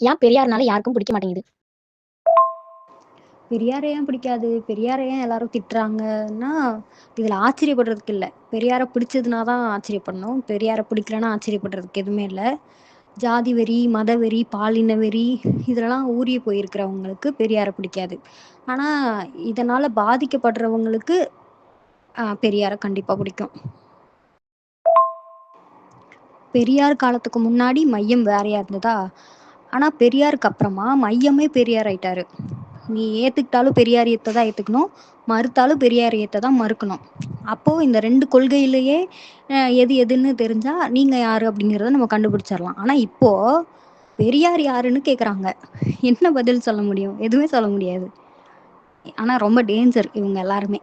ஏன் பெரியார்னால யாருக்கும் பிடிக்க மாட்டேங்குது? பெரியாரை ஏன் பிடிக்காது? பெரியாரை ஏன் எல்லாரும் திட்டுறாங்கன்னா இதில் ஆச்சரியப்படுறதுக்கு இல்லை. பெரியாரை பிடிச்சதுனா தான் ஆச்சரியப்படணும். பெரியாரை பிடிக்கலன்னா ஆச்சரியப்படுறதுக்கு எதுவுமே இல்லை. ஜாதி வெறி மத வெறி பாலின வெறி இதெல்லாம் ஊறிய போயிருக்கிறவங்களுக்கு பெரியாரை பிடிக்காது. ஆனால் இதனால் பாதிக்கப்படுறவங்களுக்கு ஆஹ், பெரியாரை கண்டிப்பாக பிடிக்கும். பெரியார் காலத்துக்கு முன்னாடி மையம் வேறையா இருந்ததா? ஆனா பெரியாருக்கு அப்புறமா மையமே பெரியார் ஆயிட்டாரு. நீ ஏத்துக்கிட்டாலும் பெரியாரியத்தை தான் ஏத்துக்கணும். மறுத்தாலும் பெரியாரியத்தை தான் மறுக்கணும். அப்போ இந்த ரெண்டு கொள்கையிலேயே எது எதுன்னு தெரிஞ்சா நீங்க யாரு அப்படிங்கறத நம்ம கண்டுபிடிச்சிடலாம். ஆனா இப்போ பெரியார் யாருன்னு கேக்குறாங்க. என்ன பதில் சொல்ல முடியும்? எதுவுமே சொல்ல முடியாது. ஆனா ரொம்ப டேஞ்சர் இவங்க எல்லாருமே.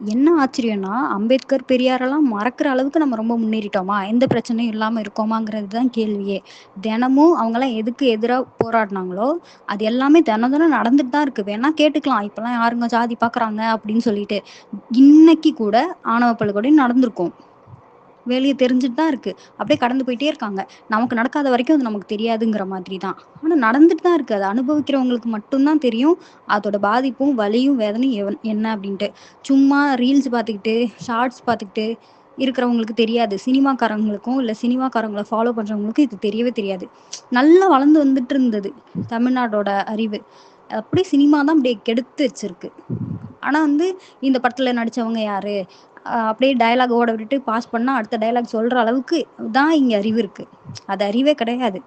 என்ன ஆச்சரியம்னா அம்பேத்கர் பெரியாரெல்லாம் மறக்கிற அளவுக்கு நம்ம ரொம்ப முன்னேறிட்டோமா? எந்த பிரச்சனையும் இல்லாம இருக்கோமாங்கிறது தான் கேள்வியே. தினமும் அவங்கெல்லாம் எதுக்கு எதிராக போராடினாங்களோ அது எல்லாமே தினம் தினம் நடந்துட்டு தான் இருக்கு. வேணா கேட்டுக்கலாம். இப்பெல்லாம் யாருங்க ஜாதி பாக்குறாங்க அப்படின்னு சொல்லிட்டு இன்னைக்கு கூட ஆணவ படுகொலை நடந்திருக்கும். வேலையை தெரிஞ்சுட்டு தான் இருக்கு. அப்படியே கடந்து போயிட்டே இருக்காங்க. நமக்கு நடக்காத வரைக்கும் அது நமக்கு தெரியாதுங்கிற மாதிரி தான். ஆனா நடந்துட்டு தான் இருக்கு. அதை அனுபவிக்கிறவங்களுக்கு மட்டும்தான் தெரியும். அதோட பாதிப்பும் வலியும் வேதனையும் என்ன அப்படின்ட்டு. சும்மா ரீல்ஸ் பார்த்துக்கிட்டு ஷார்ட்ஸ் பார்த்துக்கிட்டு இருக்கிறவங்களுக்கு தெரியாது. சினிமாக்காரங்களுக்கும் இல்லை சினிமாக்காரங்களை ஃபாலோ பண்றவங்களுக்கும் இது தெரியவே தெரியாது. நல்லா வளர்ந்து வந்துட்டு இருந்தது தமிழ்நாடோட அறிவு. அப்படியே சினிமா தான் அப்படியே கெடுத்து வச்சிருக்கு. ஆனா வந்து இந்த படத்துல நடிச்சவங்க யாரு? அப்படியே டயலாக் ஓட விட்டுட்டு பாஸ் பண்ணா அடுத்த டயலாக் சொல்ற அளவுக்கு தான் இங்க அறிவு இருக்கு. அது அறிவே கிடையாது.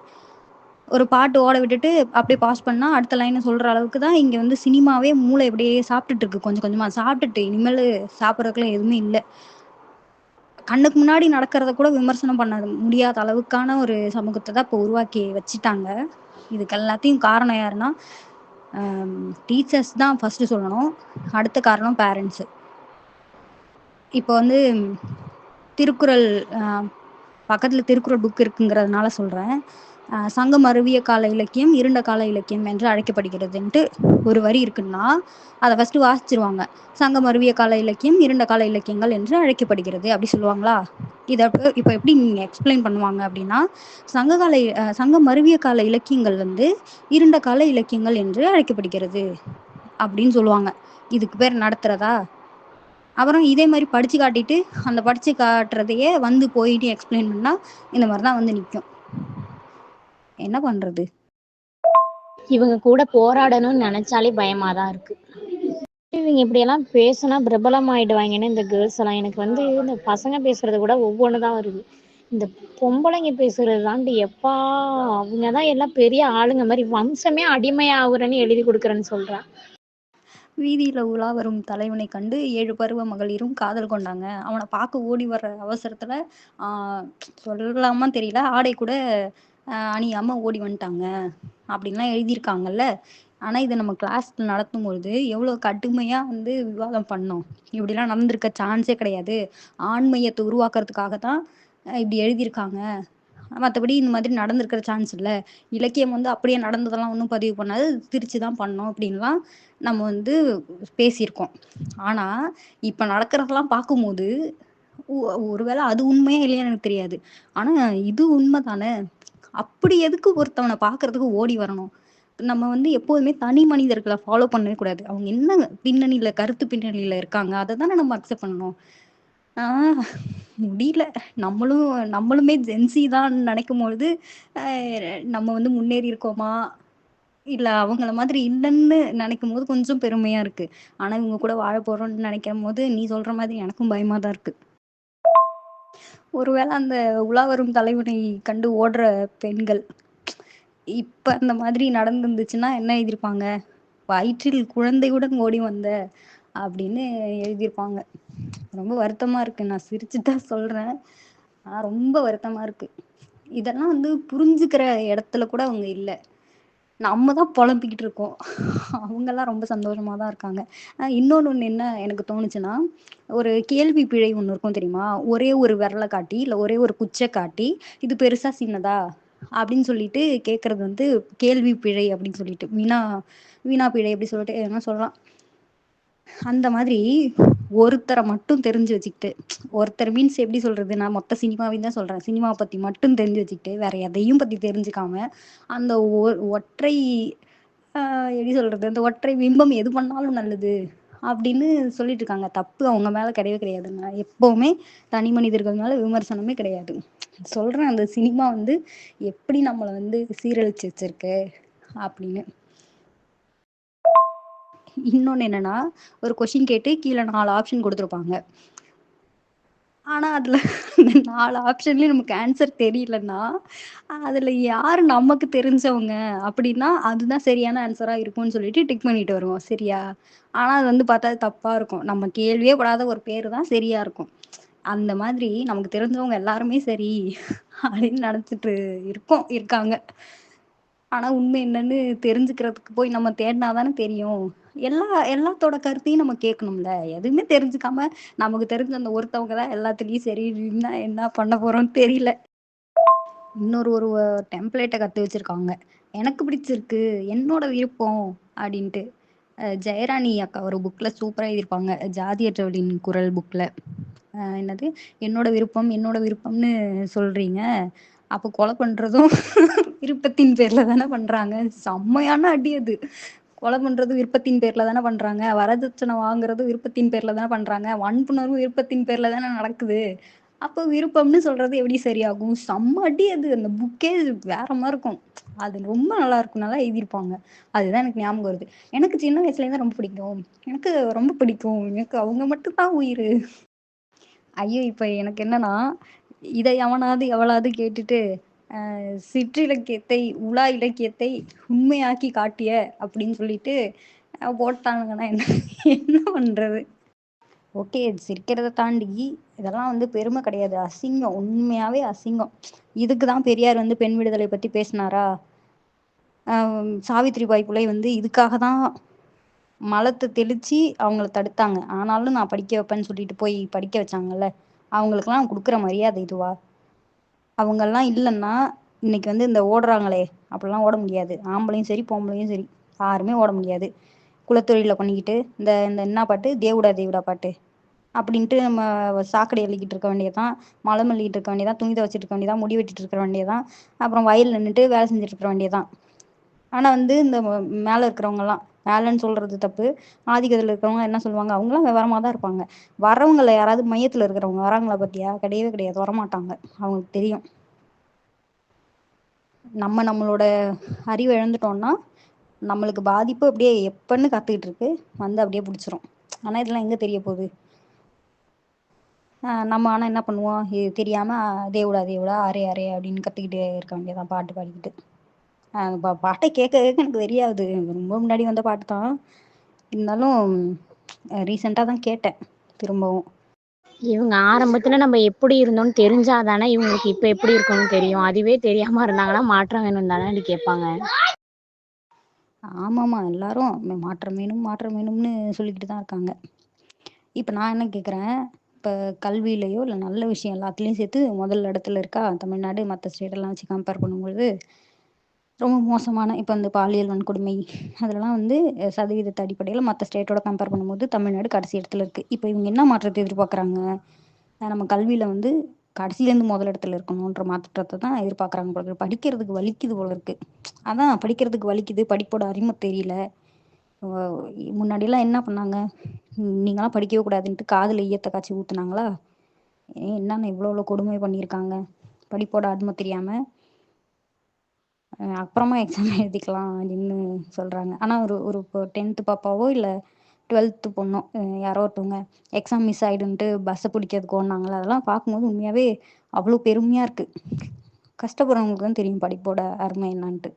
ஒரு பாட்டு ஓட விட்டுட்டு அப்படியே பாஸ் பண்ணா அடுத்த லைனை சொல்ற அளவுக்கு தான் இங்க வந்து சினிமாவே மூளை அப்படியே சாப்பிட்டுட்டு இருக்கு. கொஞ்சம் கொஞ்சமா சாப்பிட்டுட்டு இனிமேல் சாப்பிட்றதுக்குலாம் எதுவுமே இல்லை. கண்ணுக்கு முன்னாடி நடக்கிறத கூட விமர்சனம் பண்ண முடியாத அளவுக்கான ஒரு சமூகத்தை தான் இப்போ உருவாக்கி வச்சுட்டாங்க. இதுக்கு எல்லாத்தையும் காரணம் யாருன்னா டீச்சர்ஸ் தான் ஃபர்ஸ்ட் சொல்லணும். அடுத்த காரணம் பேரண்ட்ஸு இப்போ வந்து திருக்குறள் பக்கத்தில் பக்கத்துல திருக்குறள் புக் இருக்குங்கிறதுனால சொல்றேன். சங்கம் அருவிய கால இலக்கியம் இருண்ட கால இலக்கியம் என்று அழைக்கப்படுகிறதுன்ட்டு ஒரு வரி இருக்குன்னா அதை ஃபர்ஸ்ட் வாசிச்சிருவாங்க. சங்கம் அருவிய கால இலக்கியம் இருண்ட கால இலக்கியங்கள் என்று அழைக்கப்படுகிறது அப்படி சொல்லுவாங்களா? இதை இப்போ எப்படி நீங்க எக்ஸ்பிளைன் பண்ணுவாங்க அப்படின்னா சங்க கால சங்கம் அருவிய கால இலக்கியங்கள் வந்து இருண்ட கால இலக்கியங்கள் என்று அழைக்கப்படுகிறது அப்படின்னு சொல்லுவாங்க. இதுக்கு பேர் நடத்துறதா? அப்புறம் இதே மாதிரி படிச்சு காட்டிட்டு அந்த படிச்சு காட்டுறதையே வந்து போயிட்டு எக்ஸ்பிளைன் பண்ணா இந்த மாதிரி தான் வந்து நிற்கும் என்ன பண்றது? இவங்க கூட போராடணும்னு நினைச்சாலே பயமாதான் இருக்கு. இவங்க இப்படியெல்லாம் பேசினா பிரபலம் ஆயிடுவாங்கன்னு இந்த கேர்ள்ஸ் எல்லாம். எனக்கு வந்து இந்த பசங்க பேசுறது கூட ஒவ்வொன்று தான் வருது. இந்த பொம்பளைங்க பேசுறது தாண்டி எப்பா அவங்க தான் எல்லாம் பெரிய ஆளுங்க மாதிரி. வம்சமே அடிமையாகுறேன்னு எழுதி கொடுக்குறேன்னு சொல்றான் வீதியில உலா வரும் தலைவனை கண்டு ஏழு பருவ மகளிரும் காதல் கொண்டாங்க. அவனை பார்க்க ஓடி வர்ற அவசரத்துல ஆஹ் சொல்லலாமா தெரியல ஆடை கூட ஆஹ் அணியாம ஓடி வந்துட்டாங்க அப்படின்லாம் எழுதியிருக்காங்கல்ல. ஆனா இதை நம்ம கிளாஸ் நடத்தும் பொழுது எவ்வளவு கடுமையா வந்து விவாதம் பண்ணோம். இப்படிலாம் நடந்திருக்க சான்ஸே கிடையாது. ஆண்மையத்தை உருவாக்குறதுக்காக தான் இப்படி எழுதியிருக்காங்க. மற்றபடி இந்த மாதிரி நடந்திருக்கிற சான்ஸ் இல்லை. இலக்கியம் வந்து அப்படியே நடந்ததெல்லாம் ஒன்றும் பதிவு பண்ணாது. திருச்சி தான் பண்ணோம் அப்படின்லாம் நம்ம வந்து பேசியிருக்கோம். ஆனால் இப்போ நடக்கிறதெல்லாம் பார்க்கும்போது ஒருவேளை அது உண்மையா இல்லையான்னு எனக்கு தெரியாது. ஆனா இது உண்மை தானே அப்படி எதுக்கு ஒருத்தவனை பார்க்கறதுக்கு ஓடி வரணும்? நம்ம வந்து எப்போதுமே தனி மனிதர்களை ஃபாலோ பண்ணவே கூடாது. அவங்க என்ன பின்னணியில கருத்து பின்னணியில இருக்காங்க அதை தானே நம்ம அக்செப்ட் பண்ணணும்? ஆஹ் முடியல. நம்மளும் நம்மளுமே ஜென்சி தான் நினைக்கும் பொழுது நம்ம வந்து முன்னேறி இருக்கோமா? இல்ல அவங்கள மாதிரி இல்லைன்னு நினைக்கும் போது கொஞ்சம் பெருமையா இருக்கு. ஆனா இவங்க கூட வாழ போறோம்னு நினைக்கும் போது நீ சொல்ற மாதிரி எனக்கும் பயமா தான் இருக்கு. ஒருவேளை அந்த உலா வரும் தலைவனை கண்டு ஓடுற பெண்கள் இப்ப அந்த மாதிரி நடந்துருந்துச்சுன்னா என்ன எழுதியிருப்பாங்க வயிற்றில் குழந்தையுடன் ஓடி வந்த அப்படின்னு எழுதியிருப்பாங்க. ரொம்ப வருத்தமா இருக்கு. நான் சிரிச்சுதான் சொல்றேன். ஆனா ரொம்ப வருத்தமா இருக்கு. இதெல்லாம் வந்து புரிஞ்சுக்கிற இடத்துல கூட அவங்க இல்ல. நம்ம தான் புலம்பிக்கிட்டு இருக்கோம். அவங்கெல்லாம் ரொம்ப சந்தோஷமா தான் இருக்காங்க. இன்னொன்று இன்னொன்னு ஒண்ணு என்ன எனக்கு தோணுச்சுன்னா ஒரு கேள்வி பிழை ஒண்ணு இருக்கும் தெரியுமா? ஒரே ஒரு விரலை காட்டி இல்ல ஒரே ஒரு குச்சை காட்டி இது பெருசா சின்னதா? அப்படின்னு சொல்லிட்டு கேக்குறது வந்து கேள்வி பிழை அப்படின்னு சொல்லிட்டு. வீணா வீணா பிழை அப்படி சொல்லிட்டு என்ன சொல்லலாம். அந்த மாதிரி ஒருத்தரை மட்டும் தெரிஞ்சு வச்சுக்கிட்டு ஒருத்தர் மீன்ஸ் எப்படி சொல்றது? நான் மொத்த சினிமாவையும் தான் சொல்றேன். சினிமாவை பத்தி மட்டும் தெரிஞ்சு வச்சுக்கிட்டு வேற எதையும் பத்தி தெரிஞ்சுக்காம அந்த ஒ- ஒற்றை எப்படி சொல்றது? அந்த ஒற்றை பிம்பம் எது பண்ணாலும் நல்லது அப்படின்னு சொல்லிட்டு இருக்காங்க. தப்பு அவங்க மேல கிடையவே கிடையாதுங்க எப்பவுமே தனி மனிதர்கள் மேல விமர்சனமே கிடையாது. சொல்றேன் அந்த சினிமா வந்து எப்படி நம்மளை வந்து சீரழிச்சு வச்சிருக்கு அப்படின்னு. இன்னொன்னு என்னன்னா ஒரு கொஷின் கேட்டு கீழே நாலு ஆப்ஷன் கொடுத்துருப்பாங்க. ஆனா அதுல நாலு ஆப்ஷன்லயும் நமக்கு ஆன்சர் தெரியலன்னா அதுல யாரு நமக்கு தெரிஞ்சவங்க அப்படின்னா அதுதான் சரியான ஆன்சரா இருக்கும்னு சொல்லிட்டு டிக் பண்ணிட்டு வருவோம். சரியா? ஆனா அது வந்து பார்த்தா அது தப்பா இருக்கும். நம்ம கேள்வியே படாத ஒரு பேரு தான் சரியா இருக்கும். அந்த மாதிரி நமக்கு தெரிஞ்சவங்க எல்லாருமே சரி அப்படின்னு நினைச்சிட்டு இருக்கோம் இருக்காங்க. ஆனா உண்மை என்னன்னு தெரிஞ்சுக்கிறதுக்கு போய் நம்ம தேடினாதானே தெரியும். எல்லா எல்லாத்தோட கருத்தையும் நம்ம கேட்கணும்ல. எதுவுமே தெரிஞ்சுக்காம நமக்கு தெரிஞ்ச அந்த ஒருத்தவங்க தான் எல்லாத்துலயும் சரி என்ன என்ன பண்ண போறோம்னு தெரியல. இன்னொரு ஒரு டெம்ப்ளேட்டை கத்து வச்சிருக்காங்க. எனக்கு பிடிச்சிருக்கு என்னோட விருப்பம் அப்படின்ட்டு. ஜெயராணி அக்கா ஒரு புக்ல சூப்பரா எழுதியிருப்பாங்க. ஜாதியற்றவளின் குரல் புக்ல என்னது? என்னோட விருப்பம் என்னோட விருப்பம்னு சொல்றீங்க. அப்ப கொலை பண்றதும் விருப்பத்தின் பேர்ல தானே பண்றாங்க. செம்மையான அடி அது. கொலை பண்றது விருப்பத்தின் பேர்ல தானே பண்றாங்க. வரதட்சணை வாங்குறது விருப்பத்தின் பேர்ல தானே பண்றாங்க. வன்புணர்வு விருப்பத்தின் பேர்ல தானே நடக்குது. அப்போ விருப்பம்னு சொல்றது எப்படி சரியாகும்? செம்ம அது. அந்த புக்கே வேற மாதிரி இருக்கும். அது ரொம்ப நல்லா இருக்கும் நல்லா எழுதியிருப்பாங்க. அதுதான் எனக்கு ஞாபகம் வருது. எனக்கு சின்ன வயசுலேருந்து ரொம்ப பிடிக்கும். எனக்கு ரொம்ப பிடிக்கும். எனக்கு அவங்க மட்டும் தான் உயிர். ஐயோ இப்ப எனக்கு என்னன்னா இதை எவனாவது எவளாவது கேட்டுட்டு சிற்றிலக்கியத்தை உலா இலக்கியத்தை உண்மையாக்கி காட்டிய அப்படின்னு சொல்லிட்டு அஹ் போட்டானுங்கன்னா என்ன என்ன பண்றது? ஓகே சிரிக்கிறத தாண்டி இதெல்லாம் வந்து பெருமை கிடையாது. அசிங்கம் உண்மையாவே அசிங்கம். இதுக்கு தான் பெரியார் வந்து பெண் விடுதலை பத்தி பேசினாரா? சாவித்ரி பாய் புலை வந்து இதுக்காக தான் மலத்தை தெளிச்சு அவங்கள தடுத்தாங்க. ஆனாலும் நான் படிக்க வைப்பேன்னு சொல்லிட்டு போய் படிக்க வச்சாங்கல்ல. அவங்களுக்கெல்லாம் கொடுக்குற மரியாதை இதுவா? அவங்கெல்லாம் இல்லைன்னா இன்னைக்கு வந்து இந்த ஓடுறாங்களே அப்படிலாம் ஓட முடியாது. ஆம்பளையும் சரி பொம்பளையும் சரி யாருமே ஓட முடியாது. குலத்தொழில பண்ணிக்கிட்டு இந்த இந்த என்ன பாட்டு? தேவுடா தேவுடா பாட்டு. அப்படின்ட்டு நம்ம சாக்கடை எழுதிக்கிட்டு இருக்க வேண்டியதான் மலம் அள்ளிக்கிட்டு இருக்க வேண்டியதான் துணி துவச்சிட்டு இருக்க வேண்டியதான் முடி வெட்டிட்டு இருக்க வேண்டியதான் அப்புறம் வயல் நின்றுட்டு வேலை செஞ்சுட்டு இருக்க வேண்டியதான் ஆனா வந்து இந்த மேலே மேல இருக்கிறவங்க வேலைன்னு மேலன்னு சொல்றது தப்பு. ஆதிக்கத்துல இருக்கிறவங்க என்ன சொல்லுவாங்க? அவங்களாம் விவரமா தான் இருப்பாங்க. வரவங்கள யாராவது மையத்துல இருக்கிறவங்க வராங்களா பாத்தியா? கிடையவே கிடையாது. வரமாட்டாங்க. அவங்களுக்கு தெரியும். நம்ம நம்மளோட அறிவு இழந்துட்டோம்னா நம்மளுக்கு பாதிப்பு அப்படியே எப்பன்னு கத்துக்கிட்டு இருக்கு. வந்து அப்படியே பிடிச்சிரும். ஆனா இதெல்லாம் எங்க தெரிய போகுது? ஆஹ் நம்ம ஆனா என்ன பண்ணுவோம்? இது தெரியாம ஆஹ் தேவுடா தேவுடா அரே அரே அப்படின்னு கத்துக்கிட்டே இருக்க வேண்டியதான் பாட்டு பாடிக்கிட்டு. பாட்டை கேட்க கேட்க எனக்கு தெரியாது ரொம்ப முன்னாடி வந்த பாட்டு தான். இருந்தாலும் ரீசெண்டாக தான் கேட்டேன் திரும்பவும். இவங்க ஆரம்பத்துல நம்ம எப்படி இருந்தோம்னு தெரிஞ்சாதானே இவங்களுக்கு இப்ப எப்படி இருக்கணும்னு தெரியும். அதுவே தெரியாம இருந்தாங்கன்னா மாற்றம் வேணும் தானே கேட்பாங்க. ஆமாமா எல்லாரும் மாற்றம் வேணும் மாற்றம் வேணும்னு சொல்லிக்கிட்டு தான் இருக்காங்க. இப்போ நான் என்ன கேட்குறேன் இப்போ கல்வியிலையோ இல்லை நல்ல விஷயம் எல்லாத்துலேயும் சேர்த்து முதல் இடத்துல இருக்கா தமிழ்நாடு மற்ற ஸ்டேட்டெல்லாம் வச்சு கம்பேர் பண்ணும்பொழுது ரொம்ப மோசமான இப்போ இந்த பாலியல் வன்கொடுமை அதெல்லாம் வந்து சதவீதத்து அடிப்படையில் மற்ற ஸ்டேட்டோட கம்பேர் பண்ணும்போது தமிழ்நாடு கடைசி இடத்துல இருக்குது இப்போ இவங்க என்ன மாற்றத்தை எதிர்பார்க்குறாங்க? நம்ம கல்வியில் வந்து கடைசியிலேருந்து முதல் இடத்துல இருக்கணுன்ற மாற்றத்தை தான் எதிர்பார்க்குறாங்க போல இருக்கு. படிக்கிறதுக்கு வலிக்குது போல இருக்கு. அதான் படிக்கிறதுக்கு வலிக்குது படிப்போட அறிமை தெரியல. முன்னாடிலாம் என்ன பண்ணாங்க? நீங்களாம் படிக்கவே கூடாதுன்ட்டு காதில் ஈயத்தை காய்ச்சி ஊத்துனாங்களா? ஏன் என்னென்ன இவ்வளோ இவ்வளோ கொடுமை பண்ணியிருக்காங்க? படிப்போட அருமை தெரியாமல் அப்புறமா எக்ஸாம் எழுதிக்கலாம் அப்படின்னு சொல்கிறாங்க ஆனால் ஒரு ஒரு இப்போ டென்த்து பாப்பாவோ இல்லை டுவெல்த்து பொண்ணோ யாரோ ஒருத்தவங்க எக்ஸாம் மிஸ் ஆகிடுன்ட்டு பஸ்ஸை பிடிக்கிறதுக்கு ஓடினாங்களா அதெல்லாம் பார்க்கும்போது உண்மையாகவே அவ்வளோ பெருமையாக இருக்குது கஷ்டப்படுறவங்களுக்கு தான் தெரியும் படிப்போட அருமை என்னான்ட்டு.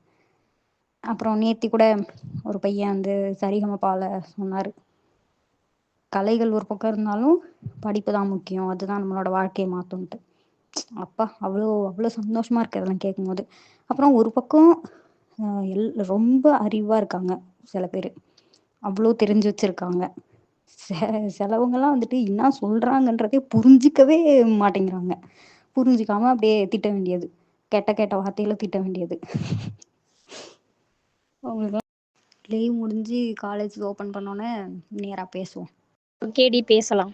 அப்புறம் நேத்தி கூட ஒரு பையன் வந்து சரிகமப்பால சொன்னார். கலைகள் ஒரு பக்கம் இருந்தாலும் படிப்பு தான் முக்கியம். அதுதான் நம்மளோட வாழ்க்கையை மாத்தும்ட்டு அப்பா அவ்வளோ அவ்வளோ சந்தோஷமா இருக்கு அதெல்லாம் கேட்கும்போது அப்புறம் ஒரு பக்கம் எல் ரொம்ப அறிவா இருக்காங்க சில பேர். அவ்வளோ தெரிஞ்சு வச்சிருக்காங்க. செ- சிலவங்கலாம் வந்துட்டு என்ன சொல்றாங்கன்றதே புரிஞ்சிக்கவே மாட்டேங்கிறாங்க. புரிஞ்சுக்காம அப்படியே திட்ட வேண்டியது. கெட்ட கெட்ட வார்த்தையில திட்ட வேண்டியது. அவங்களுக்கு லீவ் முடிஞ்சு காலேஜ் ஓப்பன் பண்ணோன்னே நேராக பேசுவோம். ஓகேடி பேசலாம்.